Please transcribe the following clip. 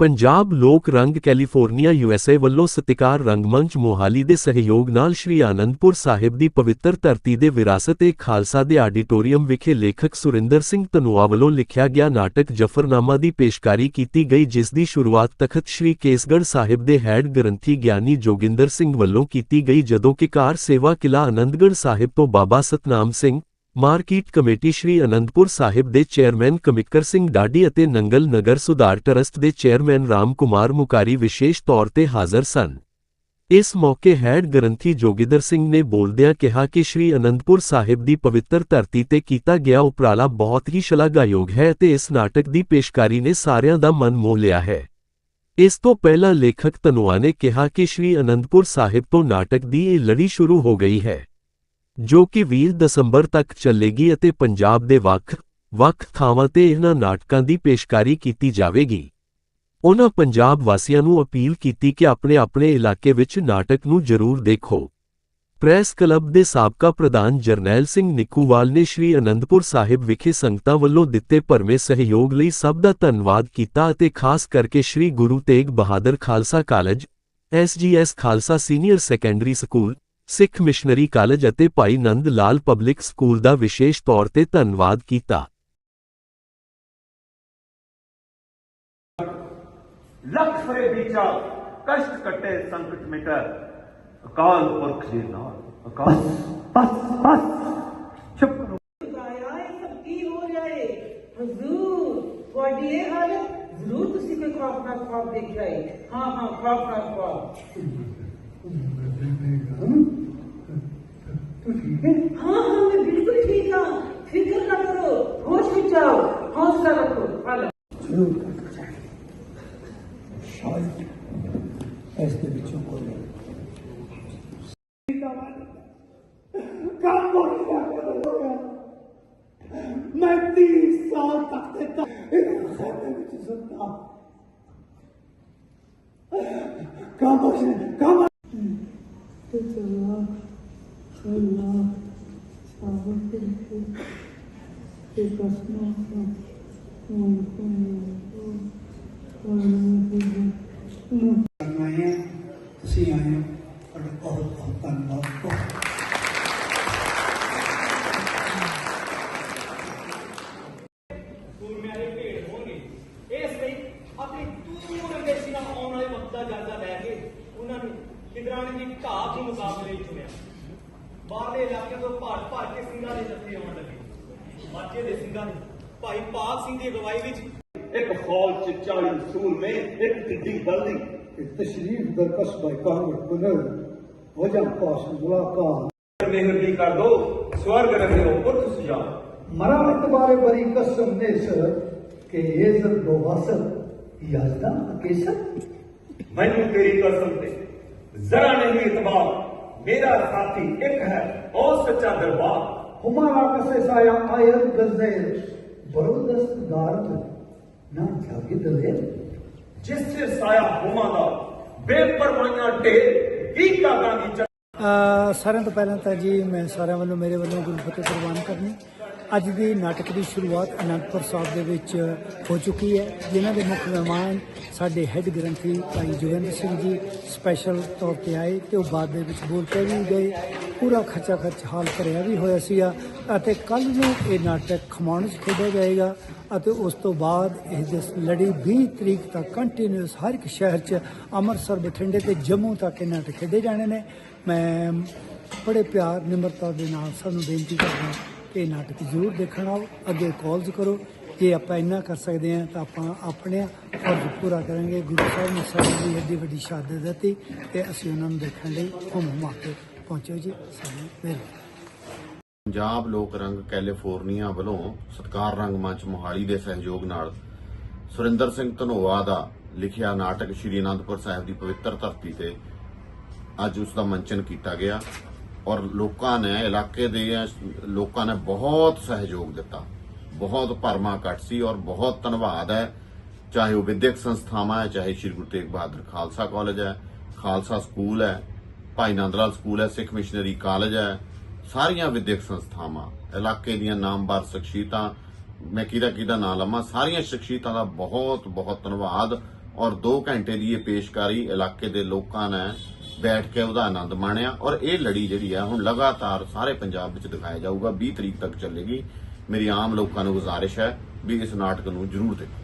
ਪੰਜਾਬ ਲੋਕ ਰੰਗ California USA ਵੱਲੋਂ ਸਤਿਕਾਰ ਰੰਗਮੰਚ ਮੋਹਾਲੀ ਦੇ ਸਹਿਯੋਗ ਨਾਲ ਸ਼੍ਰੀ ਆਨੰਦਪੁਰ ਸਾਹਿਬ ਦੀ ਪਵਿੱਤਰ ਧਰਤੀ ਦੇ ਵਿਰਾਸਤ-ਏ ਖਾਲਸਾ ਦੇ ਆਡੀਟੋਰੀਅਮ ਵਿਖੇ ਲੇਖਕ ਸੁਰਿੰਦਰ ਸਿੰਘ ਧਨੋਆ ਵੱਲੋਂ ਲਿਖਿਆ ਗਿਆ ਨਾਟਕ ਜਫਰਨਾਮਾ ਦੀ ਪੇਸ਼ਕਾਰੀ ਕੀਤੀ ਗਈ, ਜਿਸ ਦੀ ਸ਼ੁਰੂਆਤ ਤਖਤ ਸ਼੍ਰੀ ਕੇਸਗੜ੍ਹ ਸਾਹਿਬ ਦੇ ਹੈੱਡ ਗ੍ਰੰਥੀ ਗਿਆਨੀ ਜੋਗਿੰਦਰ ਸਿੰਘ ਵੱਲੋਂ ਕੀਤੀ ਗਈ, ਜਦੋਂ ਕਿ ਕਾਰ ਸੇਵਾ ਕਿਲਾ ਆਨੰਦਗੜ੍ਹ ਸਾਹਿਬ ਤੋਂ ਬਾਬਾ ਸਤਨਾਮ ਸਿੰਘ ਮਾਰਕੀਟ ਕਮੇਟੀ ਸ਼੍ਰੀ ਅਨੰਦਪੁਰ ਸਾਹਿਬ ਦੇ ਚੇਅਰਮੈਨ ਕਮਿਕਰ ਸਿੰਘ ਡਾਡੀ ਅਤੇ ਨੰਗਲ ਨਗਰ ਸੁਧਾਰ ਟਰਸਟ ਦੇ ਚੇਅਰਮੈਨ ਰਾਮ ਕੁਮਾਰ ਮੁਕਾਰੀ ਵਿਸ਼ੇਸ਼ ਤੌਰ ਤੇ ਹਾਜ਼ਰ ਸਨ। ਇਸ ਮੌਕੇ ਹੈਡ ਗ੍ਰੰਥੀ ਜੋਗਿੰਦਰ ਸਿੰਘ ਨੇ ਬੋਲਦਿਆਂ ਕਿਹਾ ਕਿ ਸ਼੍ਰੀ ਅਨੰਦਪੁਰ ਸਾਹਿਬ ਦੀ ਪਵਿੱਤਰ ਧਰਤੀ ਤੇ ਕੀਤਾ ਗਿਆ ਉਪਰਾਲਾ ਬਹੁਤ ਹੀ ਸ਼ਲਾਘਾਯੋਗ ਹੈ ਤੇ ਇਸ ਨਾਟਕ ਦੀ ਪੇਸ਼ਕਾਰੀ ਨੇ ਸਾਰਿਆਂ ਦਾ ਮਨ ਮੋਹ ਲਿਆ ਹੈ। ਇਸ ਤੋਂ ਪਹਿਲਾਂ ਲੇਖਕ ਧਨੋਆ ਨੇ ਕਿਹਾ ਕਿ ਸ਼੍ਰੀ ਅਨੰਦਪੁਰ ਸਾਹਿਬ ਤੋਂ ਨਾਟਕ ਦੀ ਇਹ ਲੜੀ ਸ਼ੁਰੂ ਹੋ ਗਈ ਹੈ। ਜੋ ਕਿ 20 ਦਸੰਬਰ ਤੱਕ ਚੱਲੇਗੀ ਅਤੇ ਪੰਜਾਬ ਦੇ ਵੱਖ ਵੱਖ ਥਾਵਾਂ ਤੇ ਇਹਨਾਂ ਨਾਟਕਾਂ ਦੀ ਪੇਸ਼ਕਾਰੀ ਕੀਤੀ ਜਾਵੇਗੀ। ਉਹਨਾਂ ਪੰਜਾਬ ਵਾਸੀਆਂ ਨੂੰ ਅਪੀਲ ਕੀਤੀ ਕਿ ਆਪਣੇ ਆਪਣੇ ਇਲਾਕੇ ਵਿੱਚ ਨਾਟਕ ਨੂੰ ਜ਼ਰੂਰ ਦੇਖੋ। ਪ੍ਰੈਸ ਕਲੱਬ ਦੇ ਸਾਬਕਾ ਪ੍ਰਧਾਨ ਜਰਨੈਲ ਸਿੰਘ ਨਿੱਕੂਵਾਲ ਨੇ ਸ਼੍ਰੀ ਅਨੰਦਪੁਰ ਸਾਹਿਬ ਵਿਖੇ ਸੰਗਤਾਂ ਵੱਲੋਂ ਦਿੱਤੇ ਭਰਵੇਂ ਸਹਿਯੋਗ ਲਈ ਸਭ ਦਾ ਧੰਨਵਾਦ ਕੀਤਾ ਅਤੇ ਖਾਸ ਕਰਕੇ Shri Guru Tegh Bahadur Khalsa college SGS Khalsa senior secondary school Sikh missionary college ਅਤੇ ਭਾਈ ਨੰਦ ਲਾਲ ਪਬਲਿਕ ਸਕੂਲ ਦਾ ਵਿਸ਼ੇਸ਼ ਤੌਰ ਤੇ ਧੰਨਵਾਦ ਕੀਤਾ। ਲੱਖ ਫਰੇ ਵਿਚਾ ਕਸ਼ਟ ਕਟੇ ਸੰਕਟ ਮਿਟੈ ਅਕਾਲ ਪੁਰਖ ਦੇ ਨਾਲ ਅਕਾਲ। ਬਸ ਬਸ। ਚੁੱਪ ਕਰੋ ਆਇਆ ਇਹ ਸਭ ਕੀ ਹੋ ਰਿਹਾ ਹੈ ਹਜ਼ੂਰ ਤੁਹਾਡੀ ਇਹ ਹਾਲਤ ਜ਼ਰੂਰ ਤੁਸੀਂ ਕੋਈ ਖੌਫ ਨਾ ਖੌਫ ਦੇਖਿਆ ਹੈ ਹਾਂ ਹਾਂ ਖੌਫ ਨਾ ਖੌਫ ਹਾਂ ਹਾਂ ਮੈਂ ਬਿਲਕੁਲ ਠੀਕ ਹਾਂ ਫਿਕਰ ਨਾ ਕਰੋ ਹੋਸ਼ ਵਿੱਚ ਆਓ ਹੌਸਲਾ ਰੱਖੋ ਹਾਲ ਸ਼ਾਇਦ ਇਸ ਦੇ ਵਿੱਚੋਂ ਕੋਈ ਕੰਮ ਹੋ ਗਿਆ ਮੈਂ 30 ਸਾਲ ਤੱਕ ਤੇ ਤੱਕ ਇੱਕ ਖਾਤੇ ਵਿੱਚ ਸੁੱਤਾ ਕੰਮ ਆਏ ਹਾਂ, ਤੁਸੀਂ ਆਏ ਹੋ ਤੁਹਾਡਾ ਬਹੁਤ ਬਹੁਤ ਧੰਨਵਾਦ ਬਹੁਤ ਸੂਰਮਿਆਂ ਦੂਰ ਨਾਲ ਆਉਣ ਵਾਲੇ ਵਕਤ ਦਾ ਜਾਇਜ਼ਾ ਲੈ ਕੇ ਉਹਨਾਂ ਨੂੰ ਕਿਦਰਾਣੇ ਦੀ ਘਾਹ ਦੇ ਮੁਕਾਬਲੇ ਵਿੱਚ ਚੁਣਿਆ ਬਾਹਰਲੇ ਇਲਾਕੇ ਤੋਂ ਭਾਰ ਭਾਰ ਕੇ ਸਿੰਘਾਂ ਦੇ ਜੱਥੇ ਆਉਣ ਲੱਗੇ ਮਾਝੇ ਦੇ ਸਿੰਘਾਂ ਨੇ ਭਾਈ ਭਾਗ ਸਿੰਘ ਦੀ ਅਗਵਾਈ ਵਿੱਚ ایک ہال چچاڑی سور میں ایک گڈی بلدی۔ تشریف در قصبہ کامل بنر وجہ پاس ملاقات۔ مہربانی کر دو سورگ رکھے ہو پر تو سجا مرا اعتبارے بری قسم نے سر کہ یہ زر دو واسر یازدہ اکیسر میں نے تیری قسم دے ذرا نہیں اعتبار میرا ساتھی ایک ہے اور سچا دربار۔ ہمارا کسے سایا آئیت گزے برودست دارت ہے ਨਾ ਚੱਲਦੀ ਦਲੇ ਜਿਸੇ ਸਾਇਆ ਹੋਵਾਂ ਦਾ ਬੇਪਰਵਾਹੀਆਂ ਢੇਰ ਕੀ ਕਾਗਾਂ ਦੀ ਸਾਰਿਆਂ ਤੋਂ ਪਹਿਲਾਂ ਤਾਂ ਜੀ ਮੈਂ ਸਾਰਿਆਂ ਵੱਲੋਂ ਮੇਰੇ ਵੱਲੋਂ ਗੁਰੂ ਫਤਿਹ ਪ੍ਰਵਾਨ ਕਰਨੀ। ਅੱਜ ਦੀ ਨਾਟਕ ਦੀ ਸ਼ੁਰੂਆਤ ਅਨੰਦਪੁਰ ਸਾਹਿਬ ਦੇ ਵਿੱਚ ਹੋ ਚੁੱਕੀ ਹੈ, ਜਿਨ੍ਹਾਂ ਦੇ ਮੁੱਖ ਮਹਿਮਾਨ ਸਾਡੇ ਹੈੱਡ ਗ੍ਰੰਥੀ ਭਾਈ ਜੋਗਿੰਦਰ ਸਿੰਘ ਜੀ ਸਪੈਸ਼ਲ ਤੌਰ ਤੇ ਆਏ ਤੇ ਉਹ ਬਾਅਦ ਦੇ ਵਿੱਚ ਬੋਲ ਕੇ ਵੀ ਗਏ। ਪੂਰਾ ਖਰਚਾ ਖਰਚ ਹਾਲ ਭਰਿਆ ਵੀ ਹੋਇਆ ਸੀਗਾ ਅਤੇ ਕੱਲ ਨੂੰ ਇਹ ਨਾਟਕ ਖਮਾਣੋ 'ਚ ਖੇਡਿਆ ਜਾਏਗਾ ਅਤੇ ਉਸ ਤੋਂ ਬਾਅਦ ਇਹ ਦਿਸ ਲੜੀ 20 ਤਰੀਕ ਤੱਕ ਕੰਟੀਨਿਊਸ ਹਰ ਇੱਕ ਸ਼ਹਿਰ 'ਚ ਅੰਮ੍ਰਿਤਸਰ, ਬਠਿੰਡੇ ਤੇ ਜੰਮੂ ਤੱਕ ਇਹ ਨਾਟਕ ਖੇਡੇ ਜਾਣੇ ਨੇ। ਮੈਂ ਬੜੇ ਪਿਆਰ, ਨਿਮਰਤਾ ਦੇ ਨਾਲ ਸਾਨੂੰ ਬੇਨਤੀ ਕਰਦਾ ਇਹ ਨਾਟਕ ਜ਼ਰੂਰ ਦੇਖਣ ਆਓ, ਅੱਗੇ ਕਾਲਸ ਕਰੋ। ਜੇ ਆਪਾਂ ਇੰਨਾ ਕਰ ਸਕਦੇ ਹਾਂ, ਤਾਂ ਆਪਾਂ ਆਪਣੇ ਫਰਜ਼ ਪੂਰਾ ਕਰਾਂਗੇ। ਗੁਰੂ ਸਾਹਿਬ ਨੇ ਸਾਡੀ ਐਡੀ ਵੱਡੀ ਸ਼ਹਾਦਤ ਦਿੱਤੀ ਤੇ ਅਸੀਂ ਉਹਨਾਂ ਨੂੰ ਦੇਖਣ ਲਈ ਹੁਮ ਹੁਮਾ ਕੇ ਪਹੁੰਚੋ ਜੀ। ਸਾਨੂੰ ਮਿਹਰ ਪੰਜਾਬ ਲੋਕ ਰੰਗ ਕੈਲੀਫੋਰਨੀਆ ਵੱਲੋਂ ਸਤਕਾਰ ਰੰਗ ਮੰਚ ਮੋਹਾਲੀ ਦੇ ਸਹਿਯੋਗ ਨਾਲ ਸੁਰਿੰਦਰ ਸਿੰਘ ਧਨੋਆ ਦਾ ਲਿਖਿਆ ਨਾਟਕ ਸ਼੍ਰੀ ਅਨੰਦਪੁਰ ਸਾਹਿਬ ਦੀ ਪਵਿੱਤਰ ਧਰਤੀ ਤੇ ਅੱਜ ਉਸ ਦਾ ਮੰਚਨ ਕੀਤਾ ਗਿਆ। ਔਰ ਲੋਕਾਂ ਨੇ, ਇਲਾਕੇ ਦੇ ਲੋਕਾਂ ਨੇ ਬਹੁਤ ਸਹਿਯੋਗ ਦਿੱਤਾ। ਬਹੁਤ ਭਰਮਾ ਕੱਟ ਸੀ ਔਰ ਬਹੁਤ ਧੰਨਵਾਦ ਹੈ। ਚਾਹੇ ਉਹ ਵਿਦਿਅਕ ਸੰਸਥਾਵਾਂ ਹੈ, ਚਾਹੇ ਸ਼੍ਰੀ ਗੁਰੂ ਤੇਗ ਬਹਾਦਰ ਖਾਲਸਾ ਕਾਲਜ ਹੈ, ਖਾਲਸਾ ਸਕੂਲ ਹੈ, ਭਾਈ ਨੰਦ ਲਾਲ ਸਕੂਲ ਹੈ, ਸਿੱਖ ਮਿਸ਼ਨਰੀ ਕਾਲਜ ਹੈ, ਸਾਰੀਆਂ ਵਿਦਿਅਕ ਸੰਸਥਾਵਾਂ, ਇਲਾਕੇ ਦੀਆਂ ਨਾਮਵਰ ਸ਼ਖਸੀਅਤਾਂ, ਮੈਂ ਕਿਹਦਾ ਕਿਹਦਾ ਨਾਂ ਲਵਾਂ, ਸਾਰੀਆਂ ਸ਼ਖਸੀਅਤਾਂ ਦਾ ਬਹੁਤ ਬਹੁਤ ਧੰਨਵਾਦ ਔਰ 2 ਘੰਟੇ ਦੀ ਇਹ ਪੇਸ਼ਕਾਰੀ ਇਲਾਕੇ ਦੇ ਲੋਕਾਂ ਨੇ ਬੈਠ ਕੇ ਉਹਦਾ ਆਨੰਦ ਮਾਣਿਆ ਔਰ ਇਹ ਲੜੀ ਜਿਹੜੀ ਆ, ਹੁਣ ਲਗਾਤਾਰ ਸਾਰੇ ਪੰਜਾਬ ਵਿੱਚ ਦਿਖਾਇਆ ਜਾਊਗਾ 20 ਤਰੀਕ ਤੱਕ ਚੱਲੇਗੀ। ਮੇਰੀ ਆਮ ਲੋਕਾਂ ਨੂੰ ਗੁਜ਼ਾਰਿਸ਼ ਹੈ ਵੀ ਇਸ ਨਾਟਕ ਨੂੰ ਜ਼ਰੂਰ ਦੇਖੋ।